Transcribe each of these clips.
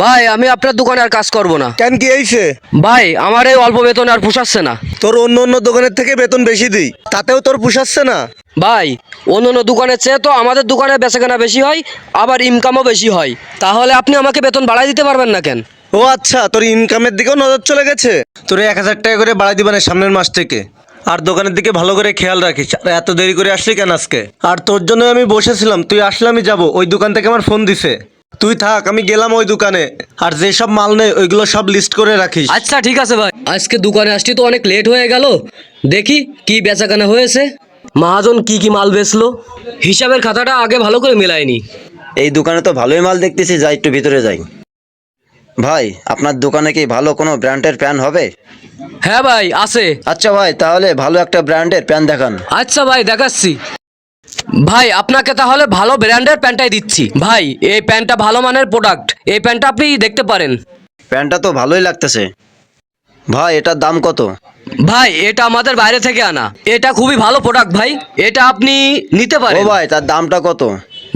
ভাই আমি আপনার দোকানে আর কাজ করব না। কেন কি এইছে ভাই আমার এই অল্প বেতন আর পোষাচ্ছে না। তোর অন্য অন্য দোকানের থেকে বেতন বেশি দিই তাতেও তোর পুষাচ্ছে না? ভাই অন্য অন্য দোকানের চেয়ে তো আমাদের দোকানে বেচাকেনা বেশি হয় আবার ইনকামও বেশি হয়। তাহলে আপনি আমাকে বেতন বাড়াই দিতে পারবেন না কেন? ও আচ্ছা তোর ইনকামের দিকেও নজর চলে গেছে? তোর এক হাজার টাকা করে বাড়াই দিবানে সামনের মাস থেকে। আর দোকানের দিকে ভালো করে খেয়াল রাখিস আর এত দেরি করে আসলি কেন আজকে? আর তোর জন্য আমি বসেছিলাম তুই আসলে আমি যাব ওই দোকান থেকে আমার ফোন দিছে। তুই থাক আমি গেলাম ওই দোকানে। আর যেসব মাল নেই ওইগুলো সব লিস্ট করে রাখিস। আচ্ছা ঠিক আছে ভাই। আজকে দোকানে আসছি তো অনেক লেট হয়ে গেল। দেখি কি বেচাকেনা হয়েছে। মহাজন কি কি মাল বেচলো? হিসাবের খাতাটা আগে ভালো করে মিলায়নি। এই দোকানে তো ভালোই মাল দেখতেছি যাই একটু ভিতরে যাই। ভাই আপনার দোকানে কি ভালো কোনো ব্র্যান্ডের প্যান হবে? হ্যাঁ ভাই আছে। আচ্ছা ভাই তাহলে ভালো একটা ব্র্যান্ডের প্যান দেখান। আচ্ছা ভাই দেখাচ্ছি। ভাই আপনাকে তাহলে ভালো ব্র্যান্ডের প্যান্টটাই দিচ্ছি। ভাই এই প্যান্টটা ভালো মানের প্রোডাক্ট এই প্যান্টটা আপনি দেখতে পারেন। প্যান্টটা তো ভালোই লাগতেছে। ভাই এটার দাম কত? ভাই এটা আমাদের বাইরে থেকে আনা। এটা খুবই ভালো প্রোডাক্ট ভাই। এটা আপনি নিতে ও পারেন। ভাই তার দামটা কত?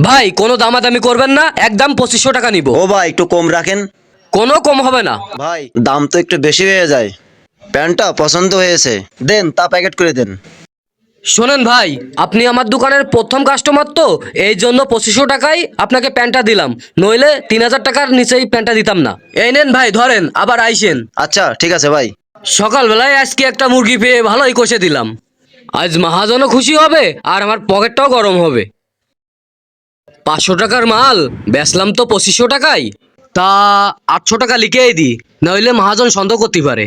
ভাই কোনো দামাদামি করবেন না। একদম পঁচিশশো টাকা নিব। ও ভাই একটু কম রাখেন। কোনো কম হবে না। ভাই দাম তো একটু বেশি হয়ে যায়। প্যান্টটা পছন্দ হয়েছে। দেন তা প্যাকেট করে দেন। শোনেন ভাই আপনি আমার দোকানের প্রথম কাস্টমার তো এই জন্য পঁচিশশো টাকায় আপনাকে প্যান্টটা দিলাম। নইলে তিন হাজার টাকার নিচেই প্যান্টটা দিতাম না। এই নেন ভাই ধরেন আবার আইসেন। আচ্ছা ঠিক আছে ভাই। সকালবেলায় আজকে একটা মুরগি পেয়ে ভালোই কষে দিলাম। আজ মহাজনও খুশি হবে আর আমার পকেটটাও গরম হবে। পাঁচশো টাকার মাল বেচলাম তো পঁচিশশো টাকায় তা আটশো টাকা লিখেই দিই নইলে মহাজন সন্দেহ করতে পারে।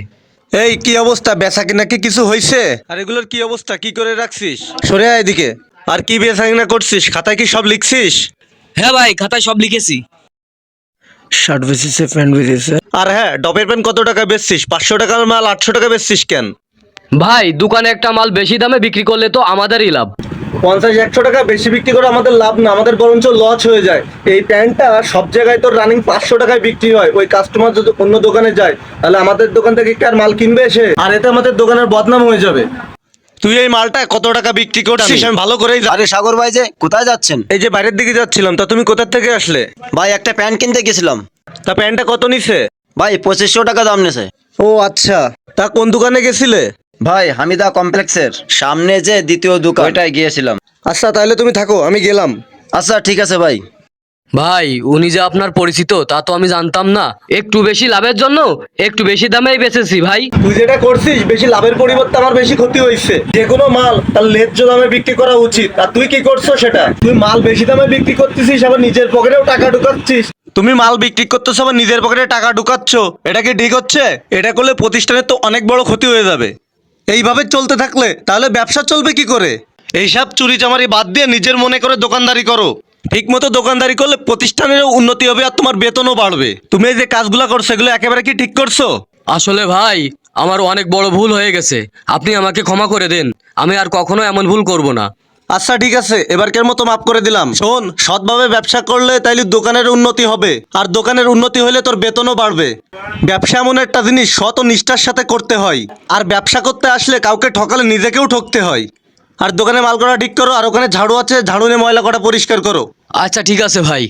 এই কি অবস্থা? বেচা কিনা কি কিছু হয়েছে আর এগুলোর কি অবস্থা? কি করে রাখছিস? সরে আয় এদিকে। আর কি বেচা কিনা করছিস? খাতায় কি সব লিখছিস? হ্যাঁ ভাই খাতায় সব লিখেছি। Shirt বেচেছে pant বেচেছে। আর হ্যাঁ ডবের প্যান্ট কত টাকা বেচছিস? পাঁচশো টাকার মাল আটশো টাকা বেচছিস কেন? ভাই দোকানে একটা মাল বেশি দামে বিক্রি করলে তো আমাদেরই লাভ। পঞ্চাশ একশো টাকা বেশি বিক্রি করে আমাদের লাভ না আমাদের বরঞ্চ লস হয়ে যায়। এই প্যান্টটা সব জায়গায় তোর রানিং পাঁচশো টাকায় বিক্রি হয়। ওই কাস্টমার যদি অন্য দোকানে যায় তাহলে আমাদের দোকান থেকে কি আর মাল কিনবে এসে আর এতে আমাদের দোকানের বদনাম হয়ে যাবে। তুই এই মালটা কত টাকা বিক্রি করছিস আমি ভালো করেই আরে সাগর ভাই যে কোথায় যাচ্ছেন? এই যে বাইরের দিকে যাচ্ছিলাম তা তুমি কোথা থেকে আসলে? ভাই একটা প্যান্ট কিনতে গেছিলাম। তা প্যান্টটা কত নিছে? ভাই পঁচিশশো টাকা দাম নিছে। ও আচ্ছা। তা কোন দোকানে গেছিলে? ভাই হামিদা কমপ্লেক্সের সামনে যে দ্বিতীয় দোকান ওইটাই গিয়েছিলাম। আচ্ছা তাহলে তুমি থাকো আমি গেলাম। আচ্ছা ঠিক আছে ভাই। ভাই উনি যে আপনার পরিচিত তা তো আমি জানতাম না। একটু বেশি লাভের জন্য একটু বেশি দামেই বেচেছি ভাই। তুই যেটা করছিস বেশি লাভের পরিবর্তে আমার বেশি ক্ষতি হয়েছে। যে কোনো মাল তার ন্যায্য দামে বিক্রি করা উচিত। আর তুই কি করছ সেটা? তুই মাল বেশি দামে বিক্রি করতেছিস আবার নিজের পকেটেও টাকা ঢুকাচ্ছিস। তুমি মাল বিক্রি করতেছো আবার নিজের পকেটে টাকা ঢুকাচ্ছ। এটা কি ঠিক হচ্ছে? এটা করলে প্রতিষ্ঠানের তো অনেক বড় ক্ষতি হয়ে যাবে। এইভাবে চলতে থাকলে তাহলে ব্যবসা চলবে কি করে? এইসব চুরি চামারি বাদ দিয়ে নিজের মনে করে দোকানদারি করো। ঠিক মতো দোকানদারি করলে প্রতিষ্ঠানেরও উন্নতি হবে আর তোমার বেতনও বাড়বে। তুমি এই যে কাজগুলো করছ, এগুলো একেবারে কি ঠিক করছ? আসলে ভাই, আমার অনেক বড় ভুল হয়ে গেছে। আপনি আমাকে ক্ষমা করে দেন। আমি আর কখনো এমন ভুল করব না। আচ্ছা ঠিক আছে, এবারকার মতো মাফ করে দিলাম। শোন, সৎভাবে ব্যবসা করলে তাইলে দোকানের উন্নতি হবে, আর দোকানের উন্নতি হলে তোর বেতনও বাড়বে। ব্যবসা এমন একটা জিনিস, সৎ ও নিষ্ঠার সাথে করতে হয়, আর ব্যবসা করতে আসলে কাউকে ঠকালে নিজেকেও ঠকতে হয়। আর দোকানে মাল করা ঠিক করো, আর ওখানে ঝাড়ু আছে, ঝাড়ু নিয়ে ময়লা কটা পরিষ্কার করো। আচ্ছা ঠিক আছে ভাই।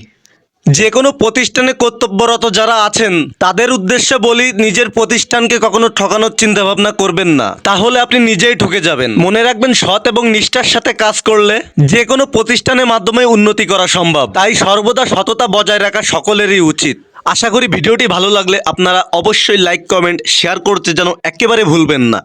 যে কোনো প্রতিষ্ঠানে কর্তব্যরত যারা আছেন, তাদের উদ্দেশ্যে বলি, নিজের প্রতিষ্ঠানকে কখনো ঠকানোর চিন্তা ভাবনা করবেন না। তাহলে আপনি নিজেই ঠকে যাবেন। মনে রাখবেন, সৎ এবং নিষ্ঠার সাথে কাজ করলে যে কোনো প্রতিষ্ঠানের মাধ্যমে উন্নতি করা সম্ভব। তাই সর্বদা সততা বজায় রাখা সকলেরই উচিত। আশা করি ভিডিওটি ভালো লাগলে আপনারা অবশ্যই লাইক কমেন্ট শেয়ার করতে যেন একেবারে ভুলবেন না।